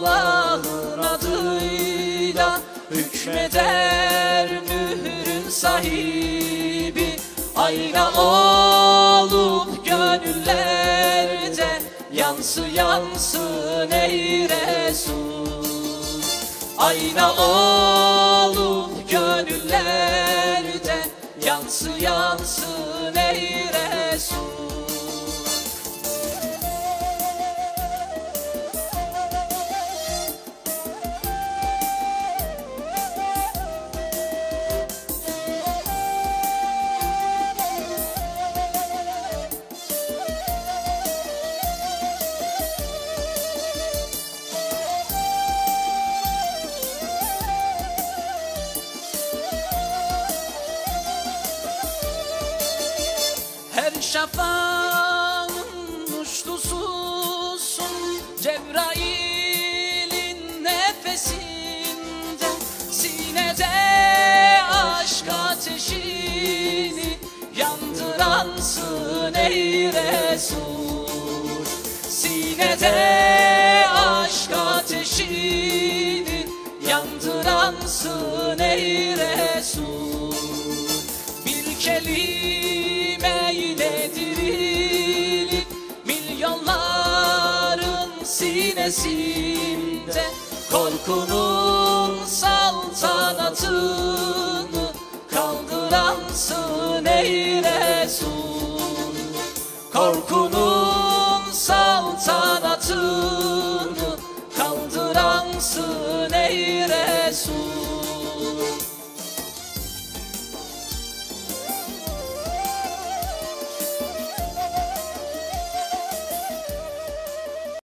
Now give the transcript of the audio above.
Allah'ın adıyla hükmeder mührün sahibi. Ayna olup gönüllerde yansı yansın ey Resul. Ayna olup gönüllerde yansı yansın ey Resul şafağın muştususun Cebrail'in nefesinde Sinede aşk ateşini Yandıransın ey Resul. Sinede aşk ateşini Yandıransın ey Resul. Bir kelime sinesimde Korkunun saltanatını kaldıransın ey Resul. Korkunun saltanatını